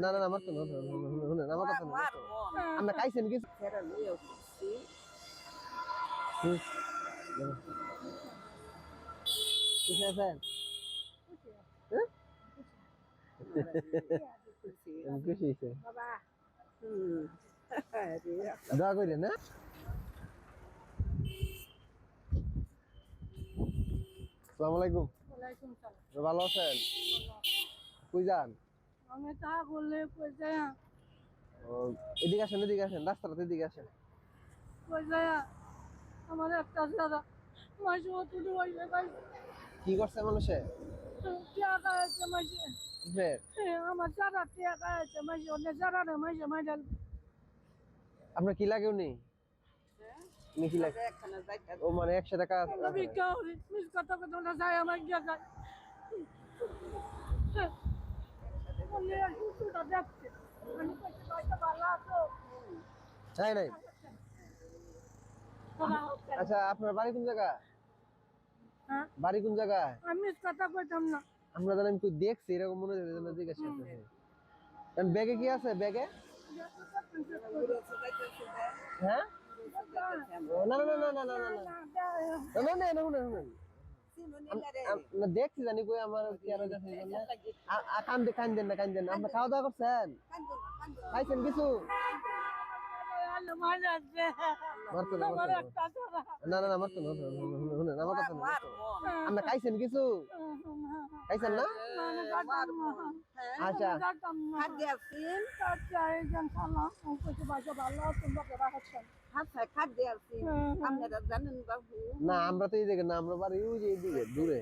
না না। না। না শুনেন আমার না আসসালামু আলাইকুম। ভালো আছেন? কই যান? আমি তা কই ও, এদিকে আসেন এদিকে আসেন রাস্তাটাতে এদিকে আসেন। কই আমার একটা ছাড়া মাসে অতটুকু হইলে ভাই। কি করছে মানুষে? টাকা আছে মাসে। ফের আমার যারা টাকা আছে মাসে অনেক যারা না মাসে মাসে আপনার কি লাগে উনি? উনি কি লাগে একখানা যাইতা ও মানে একশো টাকা ভিক্ষা করি মিস কথা কথা না যায় আমার গিয়ে যায় অন্য সুস্থটা দেখছে আমি কইছি ভাইটা ভালো আছো। চাই নাই। বলা হচ্ছে আচ্ছা আপনার বাড়ি কোন জায়গা? হ্যাঁ? বাড়ি কোন জায়গায় আমি মিস কথা কইতাম না। আমরা জানেন কই দেখছি এরকম মনে হচ্ছে যেন জিজ্ঞাসা করতেছি। কারণ ব্যাগে কি আছে? ব্যাগে? হ্যাঁ? ও, না না না না না না না না। না না না না না। না দেখছি জানি কই আমার কি আর যাচ্ছে কান্দে কান্দেন না কান্দেন না। আপনি খাওয়া দাওয়া করছেন? খাইছেন কিছু? না আমার মারতো একটা ছাড়া না। না না মারতো না শুনেন আমার কথা না মারতো খাইছেন কিছু? খাইছেন না? আচ্ছা। আপনারা জানেন বাবু। না আমরা তো এই দিকে না আমরা বাড়ি ওই যে এইদিকে দূরে।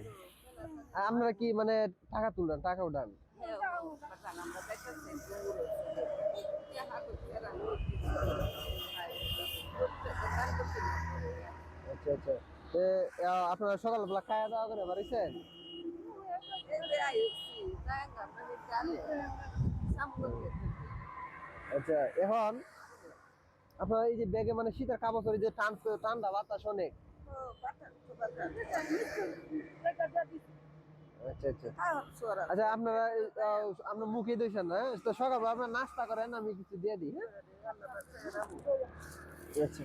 আর আপনারা কি মানে টাকা তুললেন টাকা উঠান আচ্ছা আচ্ছা। আপনারা সকালবেলা খাওয়া দাওয়া করে বাড়িছেন? আচ্ছা এখন আপনার এই যে ব্যাগে মানে শীতের কাপড় যে টান ঠান্ডা বাতাস অনেক। আচ্ছা আচ্ছা। আচ্ছা আপনারা আপনার তো সকালবেলা আপনার নাস্তা করেন, আমি কিছু দিয়ে দিই হ্যাঁ? আচ্ছা।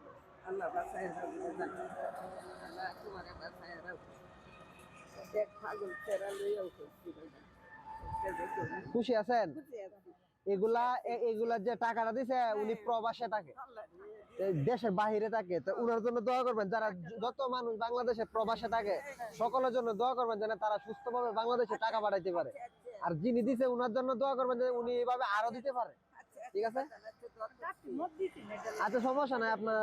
আল্লাহ বাসায় রাখো আল্লাহ তোমার বাসায় দেখ পাগল ফেরা লইয়াও খুশি আছেন? এগুলা এগুলা যে টাকাটা দিছে উনি প্রবাসে থাকে। দেশের বাহিরে থাকে। তো উনার জন্য দোয়া করবেন যারা যত মানুষ বাংলাদেশে প্রবাসে থাকে সকলের জন্য দোয়া করবেন যেন তারা সুস্থভাবে বাংলাদেশে টাকা পাঠাইতে পারে। আর যিনি দিছে উনার জন্য দোয়া করবেন যে উনি এভাবে আরও দিতে পারে। ঠিক আছে? আচ্ছা সমস্যা নাই, আপনার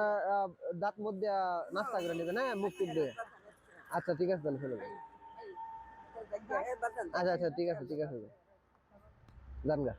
দাঁত মধ্যে নাস্তা করে নেবেন হ্যাঁ? মুখ টুক দিয়ে? আচ্ছা ঠিক আছে, তাহলে ফেলে আচ্ছা আচ্ছা ঠিক আছে ঠিক আছে। যান গা।